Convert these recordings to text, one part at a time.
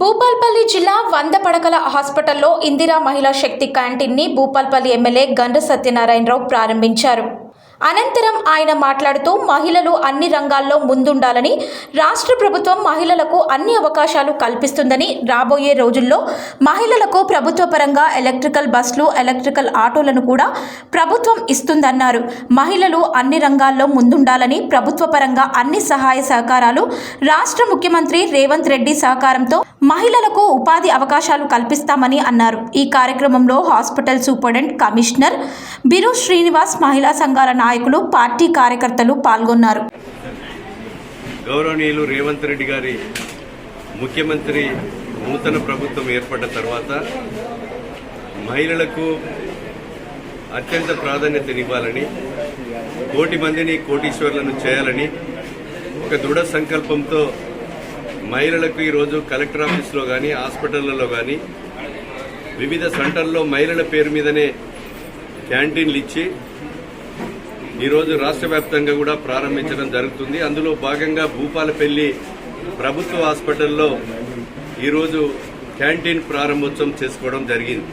భూపాల్పల్లి జిల్లా వంద పడకల హాస్పిటల్లో ఇందిరా మహిళా శక్తి క్యాంటీన్ని భూపాల్పల్లి ఎమ్మెల్యే గండ్ర సత్యనారాయణరావు ప్రారంభించారు. అనంతరం ఆయన మాట్లాడుతూ మహిళలు అన్ని రంగాల్లో ముందుండాలని రాష్ట్ర ప్రభుత్వం మహిళలకు అన్ని అవకాశాలు కల్పిస్తుందని రాబోయే రోజుల్లో మహిళలకు ప్రభుత్వ పరంగా ఎలక్ట్రికల్ బస్సులు ఎలక్ట్రికల్ ఆటోలను కూడా ప్రభుత్వం ఇస్తుందన్నారు. మహిళలు అన్ని రంగాల్లో ముందుండాలని ప్రభుత్వ పరంగా అన్ని సహాయ సహకారాలు రాష్ట్ర ముఖ్యమంత్రి రేవంత్ రెడ్డి సహకారంతో మహిళలకు ఉపాధి అవకాశాలు కల్పిస్తామని అన్నారు. ఈ కార్యక్రమంలో hospital superintendent commissioner Biru Srinivas మహిళా సంఘాల నాయకులు పార్టీ కార్యకర్తలు పాల్గొన్నారు. గౌరవనీయులు రేవంత్ రెడ్డి గారి ముఖ్యమంత్రి నూతన ప్రభుత్వం ఏర్పడ్డ తర్వాత మహిళలకు అత్యంత ప్రాధాన్యతనివ్వాలని కోటి మందిని కోటీశ్వర్లను చేయాలని ఒక దృఢ సంకల్పంతో మహిళలకు ఈరోజు కలెక్టర్ ఆఫీస్లో కానీ హాస్పిటళ్ళలో కానీ వివిధ సెంటర్లో మహిళల పేరు మీదనే క్యాంటీన్లు ఇచ్చి ఈరోజు రాష్ట్ర వ్యాప్తంగా కూడా ప్రారంభించడం జరుగుతుంది. అందులో భాగంగా భూపాలపల్లి ప్రభుత్వ హాస్పిటల్లో ఈరోజు క్యాంటీన్ ప్రారంభోత్సవం చేసుకోవడం జరిగింది.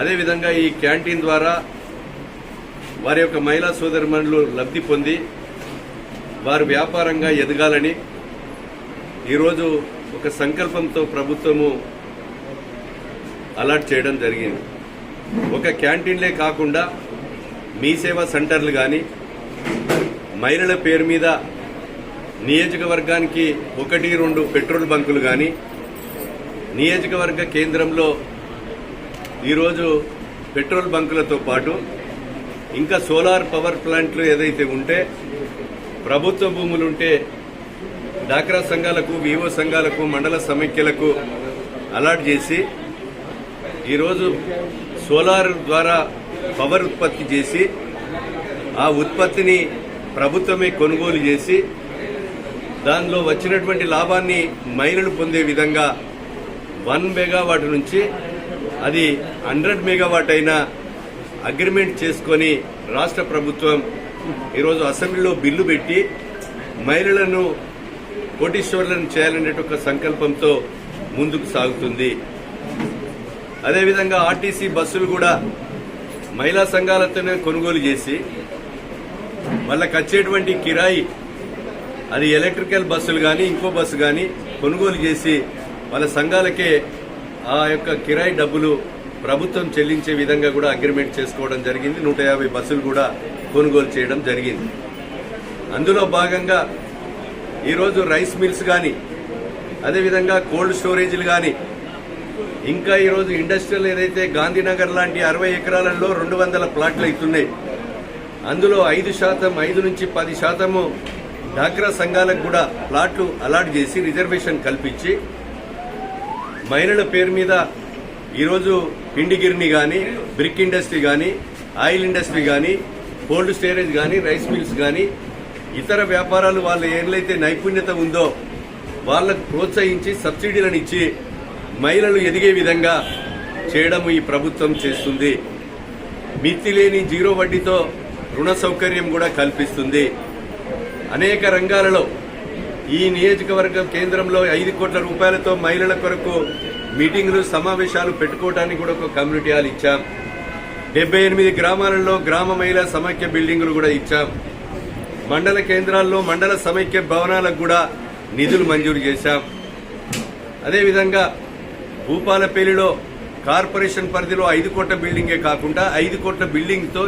అదేవిధంగా ఈ క్యాంటీన్ ద్వారా వారి యొక్క మహిళా సోదరిమణులు లబ్ధి పొంది వారు వ్యాపారంగా ఎదగాలని ఈరోజు ఒక సంకల్పంతో ప్రభుత్వము అలాట్ చేయడం జరిగింది. ఒక క్యాంటీన్లే కాకుండా మీ సేవా సెంటర్లు కానీ మహిళల పేరు మీద నియోజకవర్గానికి ఒకటి రెండు పెట్రోల్ బంకులు కానీ నియోజకవర్గ కేంద్రంలో ఈరోజు పెట్రోల్ బంకులతో పాటు ఇంకా సోలార్ పవర్ ప్లాంట్లు ఏదైతే ఉంటే ప్రభుత్వ భూములుంటే డాక్రా సంఘాలకు వివో సంఘాలకు మండల సమైక్యలకు అలాట్ చేసి ఈరోజు సోలార్ ద్వారా పవర్ ఉత్పత్తి చేసి ఆ ఉత్పత్తిని ప్రభుత్వమే కొనుగోలు చేసి దానిలో వచ్చినటువంటి లాభాన్ని మైనలు పొందే విధంగా వన్ మెగావాట్ నుంచి అది హండ్రెడ్ మెగావాట్ అయినా అగ్రిమెంట్ చేసుకొని రాష్ట్ర ప్రభుత్వం ఈరోజు అసెంబ్లీలో బిల్లు పెట్టి మహిళలను కోటీశ్వర్లను చేయాలనే ఒక సంకల్పంతో ముందుకు సాగుతుంది. అదేవిధంగా ఆర్టీసీ బస్సులు కూడా మహిళా సంఘాలతోనే కొనుగోలు చేసి వాళ్ళకి వచ్చేటువంటి కిరాయి అది ఎలక్ట్రికల్ బస్సులు కానీ ఇంకో బస్సు కానీ కొనుగోలు చేసి వాళ్ళ సంఘాలకే ఆ యొక్క కిరాయి డబ్బులు ప్రభుత్వం చెల్లించే విధంగా కూడా అగ్రిమెంట్ చేసుకోవడం జరిగింది. నూట యాభై బస్సులు కూడా కొనుగోలు చేయడం జరిగింది. అందులో భాగంగా ఈరోజు రైస్ మిల్స్ కానీ అదేవిధంగా కోల్డ్ స్టోరేజీలు కానీ ఇంకా ఈరోజు ఇండస్ట్రియల్ ఏదైతే గాంధీనగర్ లాంటి అరవై ఎకరాలలో రెండు వందల ప్లాట్లు అవుతున్నాయి. అందులో ఐదు శాతం ఐదు నుంచి పది శాతము డాక్రా సంఘాలకు కూడా ప్లాట్లు అలాట్ చేసి రిజర్వేషన్ కల్పించి మహిళల పేరు మీద ఈరోజు పిండిగిరిని కానీ బ్రిక్ ఇండస్ట్రీ కానీ ఆయిల్ ఇండస్ట్రీ కానీ కోల్డ్ స్టోరేజ్ కానీ రైస్ మిల్స్ కానీ ఇతర వ్యాపారాలు వాళ్ళ ఏళ్ళైతే నైపుణ్యత ఉందో వాళ్ళకు ప్రోత్సహించి సబ్సిడీలను ఇచ్చి మహిళలు ఎదిగే విధంగా చేయడం ఈ ప్రభుత్వం చేస్తుంది. మితి లేని జీరో వడ్డీతో రుణ సౌకర్యం కూడా కల్పిస్తుంది. అనేక రంగాలలో ఈ నియోజకవర్గం కేంద్రంలో ఐదు కోట్ల రూపాయలతో మహిళల కొరకు మీటింగులు సమావేశాలు పెట్టుకోవడానికి కూడా ఒక కమ్యూనిటీ హాల్ ఇచ్చాం. డెబ్బై ఎనిమిది గ్రామాలలో గ్రామ మహిళా సమైక్య బిల్డింగులు కూడా ఇచ్చాం. మండల కేంద్రాల్లో మండల సమైక్య భవనాలకు కూడా నిధులు మంజూరు చేశాం. అదేవిధంగా భూపాలపల్లిలో కార్పొరేషన్ పరిధిలో ఐదు కోట్ల బిల్డింగే కాకుండా ఐదు కోట్ల బిల్డింగ్తో